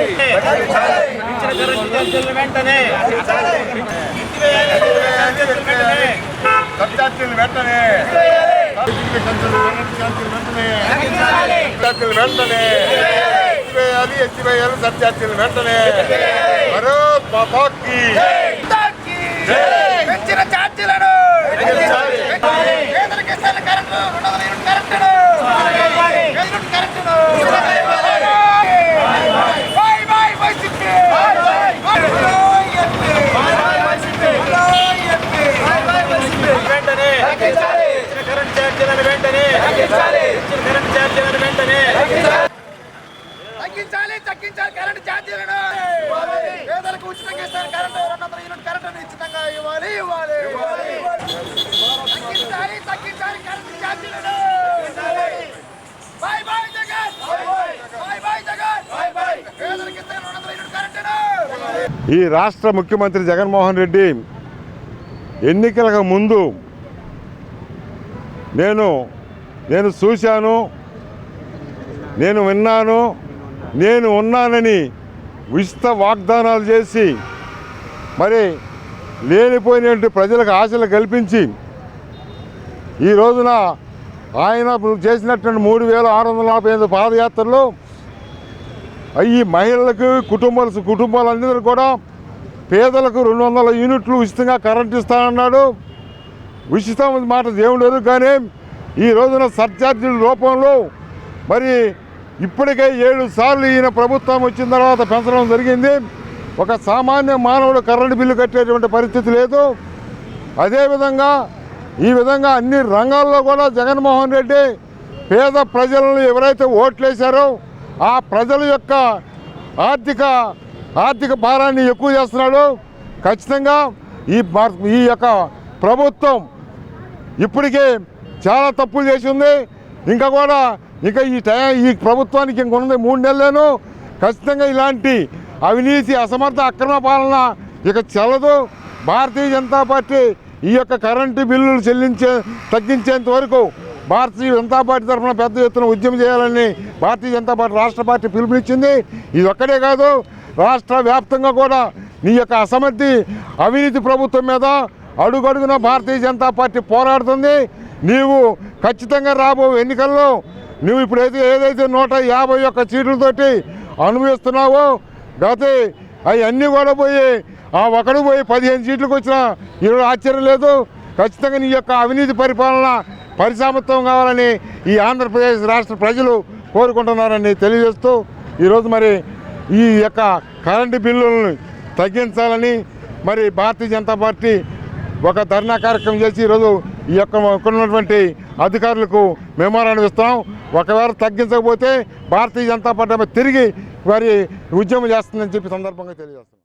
వెంటనే సత్యార్థులు వెంటనే వెంటనే ఎత్తివేయాలి ఎత్తివేయాలి సత్యార్థులు వెంటనే మరో పాపాకి పెంచిన ఛార్జీలను పెంచాలి. పేదలకు ఇస్తున్న కరెంటు రెండు వందల యూనిట్ కరెంటును యూనిట్ కరెంటును బై బై వైసీపీ వెంటనే ఇచ్చిన కరెంట్ ఛార్జీలను వెంటనే. ఇచ్చిన కరెంట్ ఛార్జీలను వెంటనే. తగ్గించాలి. తగ్గించాలి కరెంట్ ఛార్జీలను పేదలకు ఉచితంగా ఇస్తారు కరెంటు రెండు వందల యూనిట్ కరెంటు ఉచితంగా ఇవ్వాలి ఇవ్వాలి. తగ్గించాలి తగ్గించాలి కరెంట్ ఛార్జీలను bye bye Jagan. Bye bye Jagan. Bye bye పేదలకు ఇస్తారు రెండు వందల యూనిట్ కరెంటును ఈ రాష్ట్ర ముఖ్యమంత్రి జగన్మోహన్ రెడ్డి ఎన్నికలకు ముందు నేను నేను చూశాను నేను విన్నాను నేను ఉన్నానని ఉచిత వాగ్దానాలు చేసి మరి లేనిపోయినటువంటి ప్రజలకు ఆశలు కల్పించి ఈ రోజున ఆయన చేసినటువంటి మూడు వేల ఆరు వందల నలభై ఐదు పాదయాత్రలో ఈ మహిళలకు కుటుంబాలు కుటుంబాలందరూ కూడా పేదలకు రెండు వందల యూనిట్లు ఉచితంగా కరెంట్ ఇస్తానన్నాడు. ఉచితం మాట దేవుడు లేదు కానీ ఈ రోజున సర్చార్జీల రూపంలో మరి ఇప్పటికే ఏడు సార్లు ఈయన ప్రభుత్వం వచ్చిన తర్వాత పెంచడం జరిగింది. ఒక సామాన్య మానవుడు కరెంటు బిల్లు కట్టేటువంటి పరిస్థితి లేదు. అదేవిధంగా ఈ విధంగా అన్ని రంగాల్లో కూడా జగన్మోహన్ రెడ్డి పేద ప్రజలను ఎవరైతే ఓట్లేశారో ఆ ప్రజల యొక్క ఆర్థిక ఆర్థిక భారాన్ని ఎక్కువ చేస్తున్నాడు. ఖచ్చితంగా ఈ ఈ యొక్క ప్రభుత్వం ఇప్పటికే చాలా తప్పులు చేసి ఉంది. ఇంకా కూడా ఇంకా ఈ టైం ఈ ప్రభుత్వానికి ఇంక ఉన్నది మూడు నెలలేను ఖచ్చితంగా ఇలాంటి అవినీతి అసమర్థ అక్రమ పాలన ఇక చెల్లదు. భారతీయ జనతా పార్టీ ఈ యొక్క కరెంటు బిల్లులు చెల్లించే తగ్గించేంత వరకు భారతీయ జనతా పార్టీ తరఫున పెద్ద ఎత్తున ఉద్యమం చేయాలని భారతీయ జనతా పార్టీ రాష్ట్ర పార్టీ పిలుపునిచ్చింది. ఇది ఒక్కడే కాదు రాష్ట్ర వ్యాప్తంగా కూడా నీ యొక్క అసమర్థి అవినీతి ప్రభుత్వం మీద అడుగడుగున భారతీయ జనతా పార్టీ పోరాడుతుంది. నీవు ఖచ్చితంగా రాబో ఎన్నికల్లో నువ్వు ఇప్పుడు అయితే ఏదైతే నూట యాభై ఒక్క సీట్లతోటి అనుభవిస్తున్నావో గత అవన్నీ కూడా పోయి ఆ ఒకడు పోయి పదిహేను సీట్లకు వచ్చినా ఈరోజు ఆశ్చర్యం లేదు. ఖచ్చితంగా నీ యొక్క అవినీతి పరిపాలన పరిసామత్వం కావాలని ఈ ఆంధ్రప్రదేశ్ రాష్ట్ర ప్రజలు కోరుకుంటున్నారని తెలియజేస్తూ ఈరోజు మరి ఈ యొక్క కరెంటు బిల్లులను తగ్గించాలని మరి భారతీయ జనతా పార్టీ ఒక ధర్నా కార్యక్రమం చేసి ఈరోజు ఈ యొక్క ఇక్కడ ఉన్నటువంటి అధికారులకు మెమోరాండం ఇస్తున్నాం. ఒకవేళ తగ్గించకపోతే భారతీయ జనతా పార్టీ తిరిగి మరి ఉద్యమం చేస్తుందని చెప్పి సందర్భంగా తెలియజేస్తాం